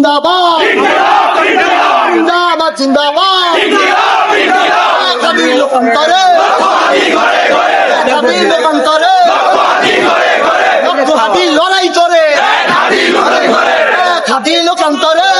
জিন্দাবাদ। জিন্দাবাদ জিন্দাবাদ। লোকান্তরে। লোকান্তরে। লড়াই করে। খাদি লোকান্তরে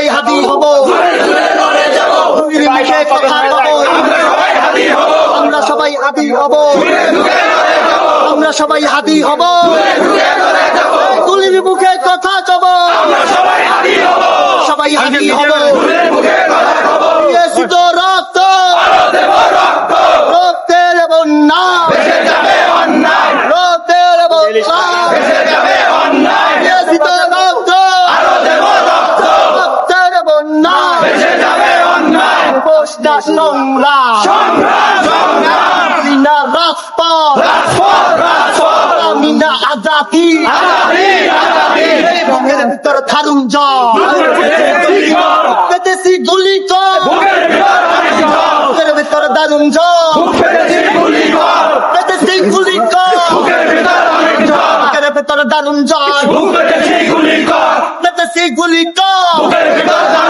সবাই হাতি হব। হব। আমরা সবাই হাতি হব। আমরা সবাই হাতি হব। তুলির মুখে কথা চব সবাই হাতি হব। ইয়েসু না সংগ্রাম না রাজপথ আমি না আজাদি বুকের ভিতর থারুন জেছি গুলি বুকের ভিতর দারুণ জেছি গুলি বুকের ভিতর দারুণ জেছি গুলি বুকের ভিতর দারুণ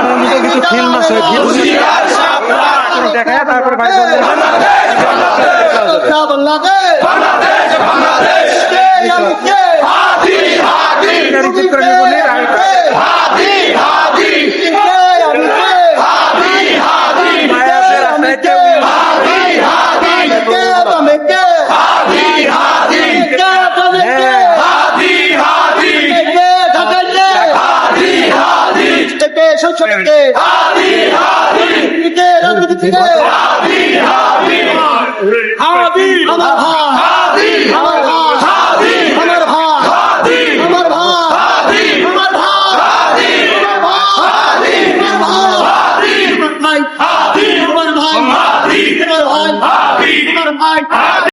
আপনার মতো কিছু ফিল মাস হয় দেখায় তারপরে কে সংসদে কে কে রাজনীতি কে আমার ভাই আমার ভাই আমার ভাই। আমার ভাই। আমার ভাই। আমার ভাই। আমার ভাই। আমার ভাই। আমার ভাই। আমার ভাই।